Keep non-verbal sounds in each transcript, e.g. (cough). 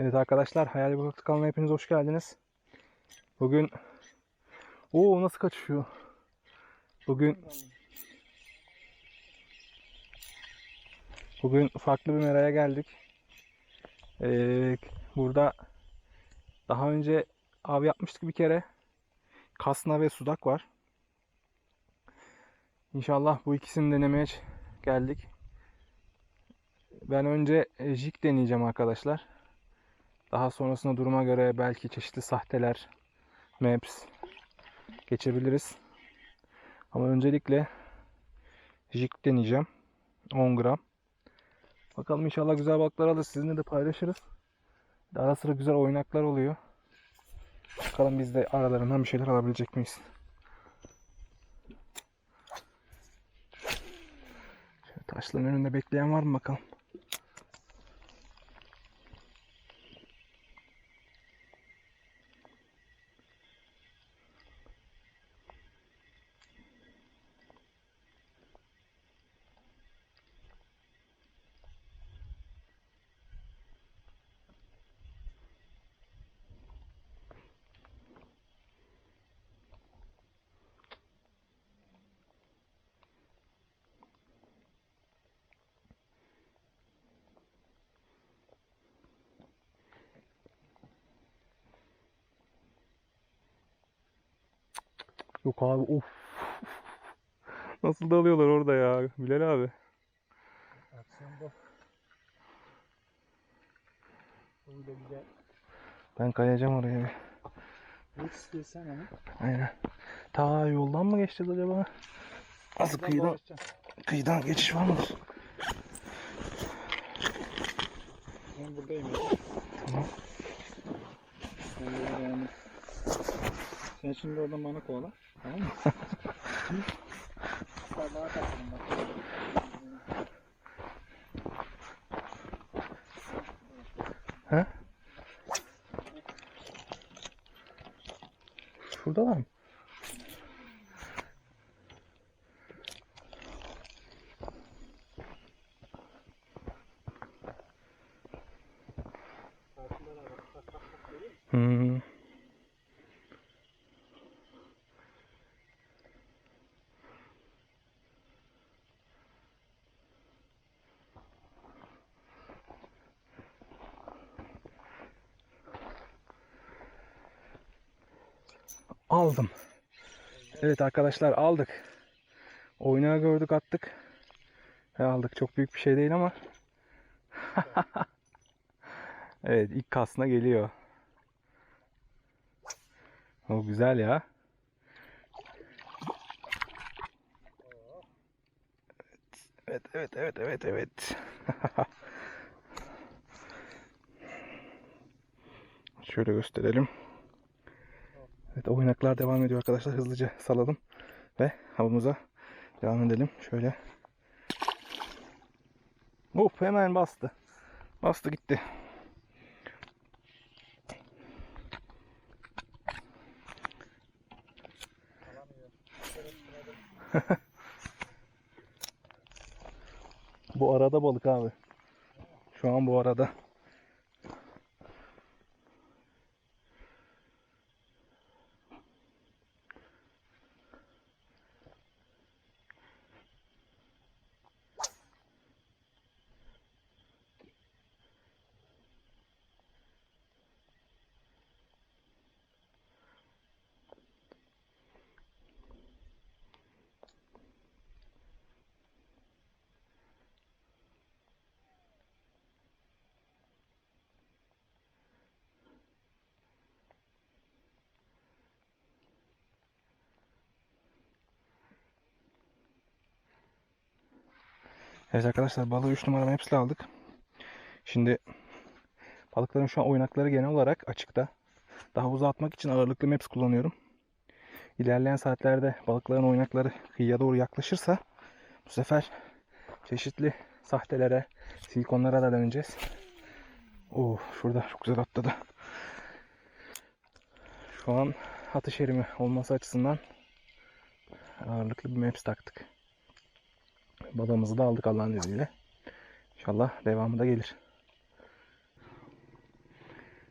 Evet arkadaşlar Hayal Balıkçı kanalına hepiniz hoş geldiniz. Bugün Oo nasıl kaçışıyor? Bugün Bugün farklı bir meraya geldik. Ee, burada daha önce av yapmıştık bir kere. Kasna ve sudak var. İnşallah bu ikisini denemeye geldik. Ben önce e, jig deneyeceğim arkadaşlar. Daha sonrasında duruma göre belki çeşitli sahteler, maps geçebiliriz. Ama öncelikle jig deneyeceğim. 10 gram. Bakalım inşallah güzel balıklar alır. Sizinle de paylaşırız. Ara sıra güzel oynaklar oluyor. Bakalım biz de aralarından bir şeyler alabilecek miyiz? Şöyle taşların önünde bekleyen var mı bakalım? Yok abi of. Nasıl dalıyorlar orada ya Bilal abi. Aksiyon bu. Bu da güzel. Ben kayacağım oraya bir. Hiç istiyorsan ama. Aynen. Ta yoldan mı geçeceğiz acaba? Nasıl kıyıdan, dolaşacağım. kıyıdan geçiş var mı? Ben buradayım ya. Tamam. Sen yani. Sen şimdi oradan bana kovala. Vamos. (laughs) (laughs) Aldım. Evet arkadaşlar aldık. Oynağı gördük attık. Ve aldık. Çok büyük bir şey değil ama. (laughs) evet ilk kasna geliyor. O güzel ya. Evet evet evet evet evet. (laughs) Şöyle gösterelim. Evet oynaklar devam ediyor arkadaşlar. Hızlıca salalım ve havumuza devam edelim. Şöyle. Of hemen bastı. Bastı gitti. (laughs) bu arada balık abi. Şu an bu arada. Evet arkadaşlar balığı 3 numara hepsini aldık. Şimdi balıkların şu an oynakları genel olarak açıkta. Daha havuza atmak için ağırlıklı maps kullanıyorum. İlerleyen saatlerde balıkların oynakları kıyıya doğru yaklaşırsa bu sefer çeşitli sahtelere, silikonlara da döneceğiz. Oo, şurada çok güzel atladı. Şu an atış yerimi olması açısından ağırlıklı bir maps taktık. Balığımızı da aldık Allah'ın izniyle. İnşallah devamı da gelir.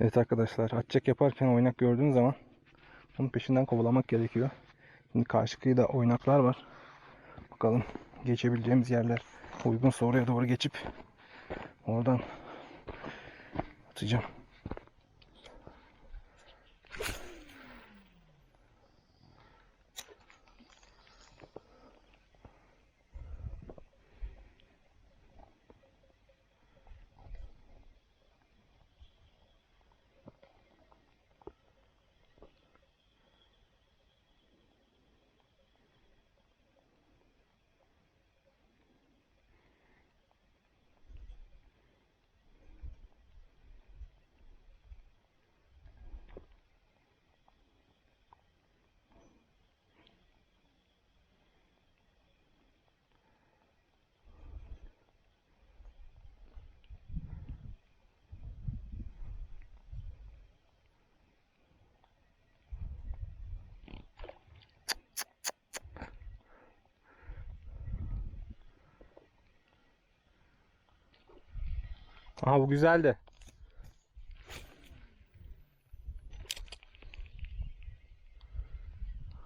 Evet arkadaşlar atçek yaparken oynak gördüğün zaman onun peşinden kovalamak gerekiyor. Şimdi karşı kıyıda oynaklar var. Bakalım geçebileceğimiz yerler uygunsa oraya doğru geçip oradan atacağım. Aha bu güzeldi.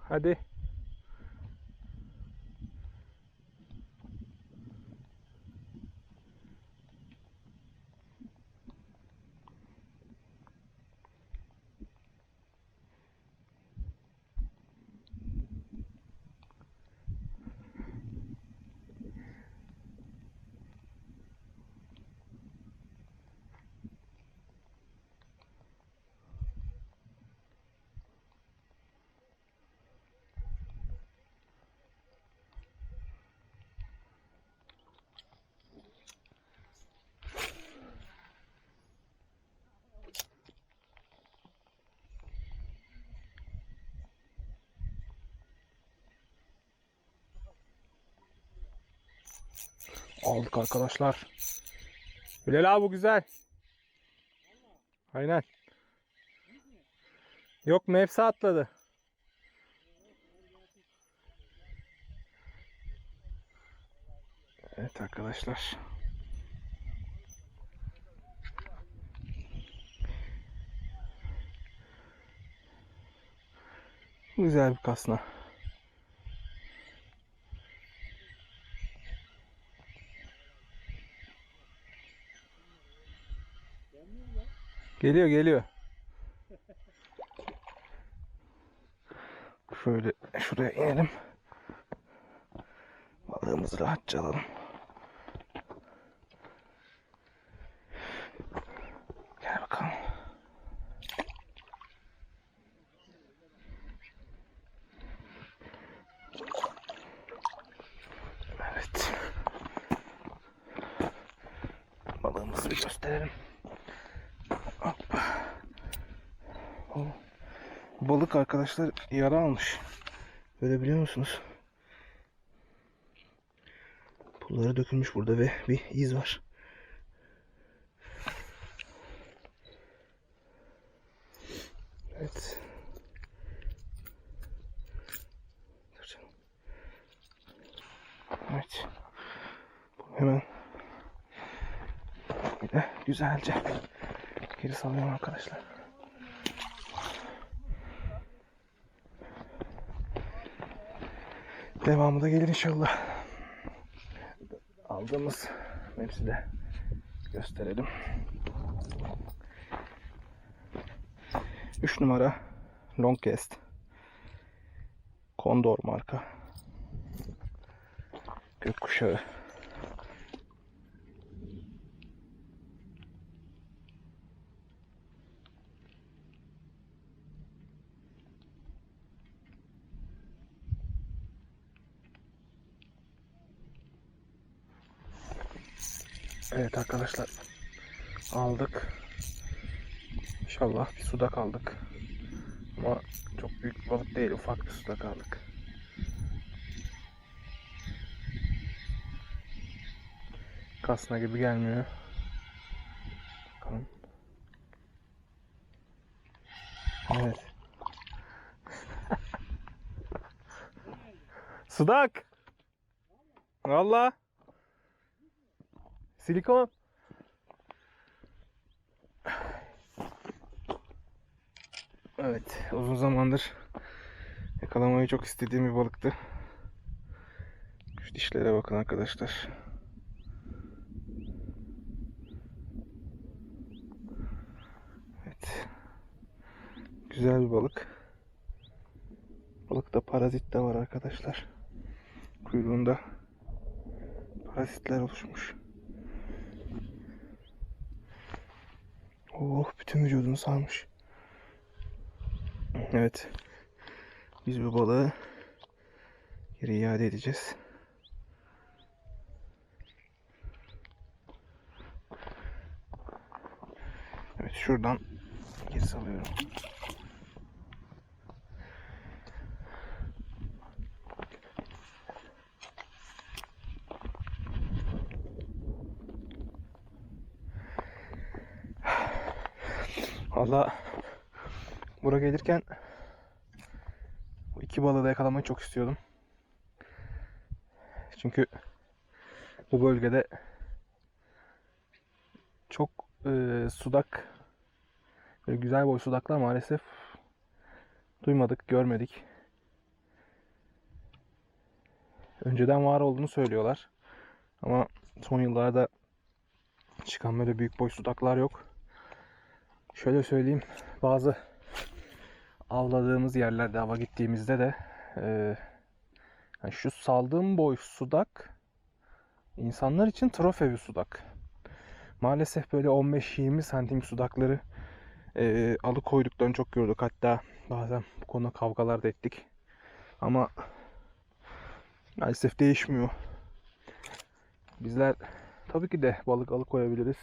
Hadi. Aldık arkadaşlar. Bilal abi bu güzel. Aynen. Yok mevsi atladı. Evet arkadaşlar. Güzel bir kasna. Geliyor geliyor. Şöyle şuraya inelim. Balığımızı rahatça alalım. Gel bakalım. Evet. Balığımızı bir gösterelim. Hoppa. O balık arkadaşlar yara almış. Görebiliyor musunuz? Pulları dökülmüş burada ve bir iz var. Evet. Evet. Hemen bir de güzelce geri salıyorum arkadaşlar. Devamı da gelir inşallah. Aldığımız hepsi de gösterelim. 3 numara Longcast Condor marka gökkuşağı Evet arkadaşlar aldık. İnşallah bir suda kaldık. Ama çok büyük bir balık değil ufak bir suda kaldık. Kasna gibi gelmiyor. Bakalım. Evet. (laughs) Sudak. Valla. Silikon. Evet, uzun zamandır yakalamayı çok istediğim bir balıktı. Şu dişlere bakın arkadaşlar. Evet. Güzel bir balık. Balıkta parazit de var arkadaşlar. Kuyruğunda parazitler oluşmuş. Oh, bütün vücudunu sarmış. Evet. Biz bu balığı geri iade edeceğiz. Evet şuradan geri salıyorum. Valla buraya gelirken bu iki balığı da yakalamayı çok istiyordum. Çünkü bu bölgede çok e, sudak böyle güzel boy sudaklar maalesef duymadık, görmedik. Önceden var olduğunu söylüyorlar. Ama son yıllarda çıkan böyle büyük boy sudaklar yok. Şöyle söyleyeyim, bazı avladığımız yerlerde, ava gittiğimizde de e, yani şu saldığım boy sudak insanlar için trofe bir sudak. Maalesef böyle 15-20 santim sudakları e, alıkoyduklarını çok gördük. Hatta bazen bu konuda kavgalar da ettik. Ama maalesef değişmiyor. Bizler tabii ki de balık alıkoyabiliriz.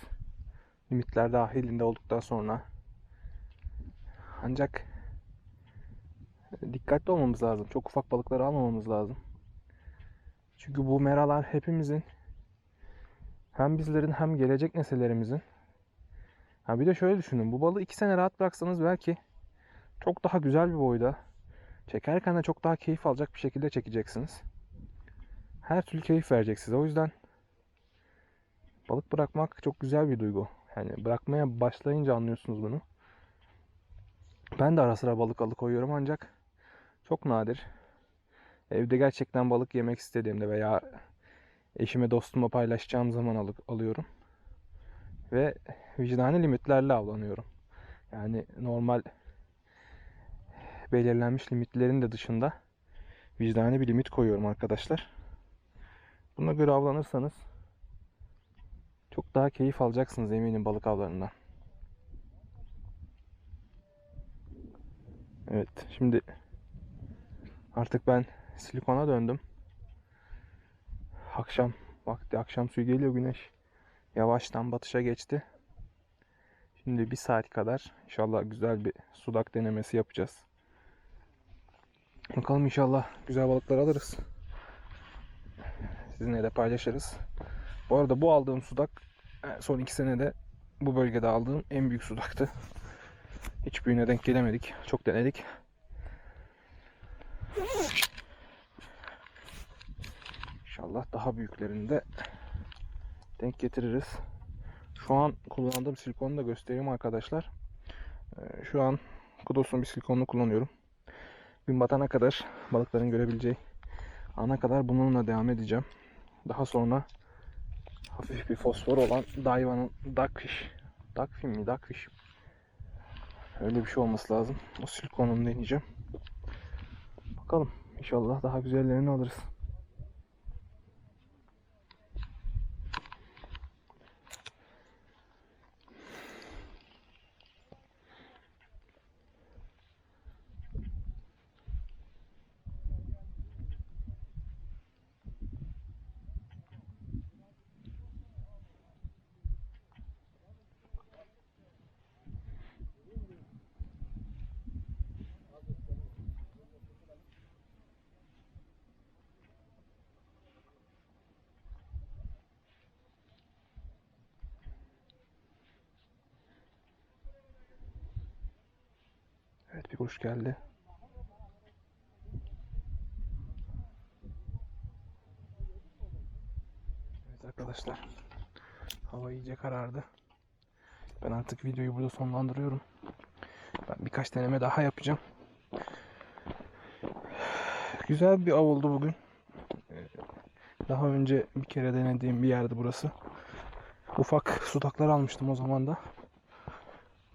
Limitler dahilinde olduktan sonra. Ancak dikkatli olmamız lazım. Çok ufak balıkları almamamız lazım. Çünkü bu meralar hepimizin hem bizlerin hem gelecek nesillerimizin. Ha bir de şöyle düşünün. Bu balığı iki sene rahat bıraksanız belki çok daha güzel bir boyda çekerken de çok daha keyif alacak bir şekilde çekeceksiniz. Her türlü keyif verecek size. O yüzden balık bırakmak çok güzel bir duygu. Yani bırakmaya başlayınca anlıyorsunuz bunu. Ben de ara sıra balık alıkoyuyorum ancak çok nadir. Evde gerçekten balık yemek istediğimde veya eşime dostuma paylaşacağım zaman alıp alıyorum. Ve vicdani limitlerle avlanıyorum. Yani normal belirlenmiş limitlerin de dışında vicdani bir limit koyuyorum arkadaşlar. Buna göre avlanırsanız çok daha keyif alacaksınız eminim balık avlarından. Evet şimdi artık ben silikona döndüm. Akşam vakti akşam suyu geliyor güneş yavaştan batışa geçti. Şimdi bir saat kadar inşallah güzel bir sudak denemesi yapacağız. Bakalım inşallah güzel balıklar alırız. Sizinle de paylaşırız. Bu arada bu aldığım sudak e, son iki senede bu bölgede aldığım en büyük sudaktı. (laughs) Hiç büyüğüne denk gelemedik. Çok denedik. İnşallah daha büyüklerini de denk getiririz. Şu an kullandığım silikonu da göstereyim arkadaşlar. Ee, Şu an Kudos'un bir silikonunu kullanıyorum. Gün batana kadar balıkların görebileceği ana kadar bununla devam edeceğim. Daha sonra hafif bir fosfor olan Daiwa'nın Duckfish. Duckfish mi? Duckfish. Öyle bir şey olması lazım. O silikonunu deneyeceğim. Bakalım. İnşallah daha güzellerini alırız. Bir kuş geldi. Evet arkadaşlar. Hava iyice karardı. Ben artık videoyu burada sonlandırıyorum. Ben birkaç deneme daha yapacağım. Güzel bir av oldu bugün. Ee, Daha önce bir kere denediğim bir yerdi burası. Ufak sudaklar almıştım o zaman da.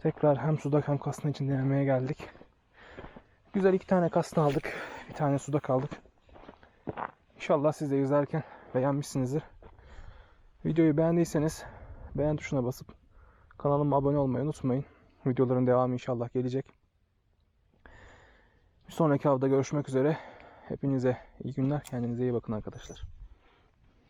Tekrar hem sudak hem kasna için denemeye geldik. Güzel iki tane kasna aldık. Bir tane sudak aldık. İnşallah siz de izlerken beğenmişsinizdir. Videoyu beğendiyseniz beğen tuşuna basıp kanalıma abone olmayı unutmayın. Videoların devamı inşallah gelecek. Bir sonraki avda görüşmek üzere. Hepinize iyi günler. Kendinize iyi bakın arkadaşlar.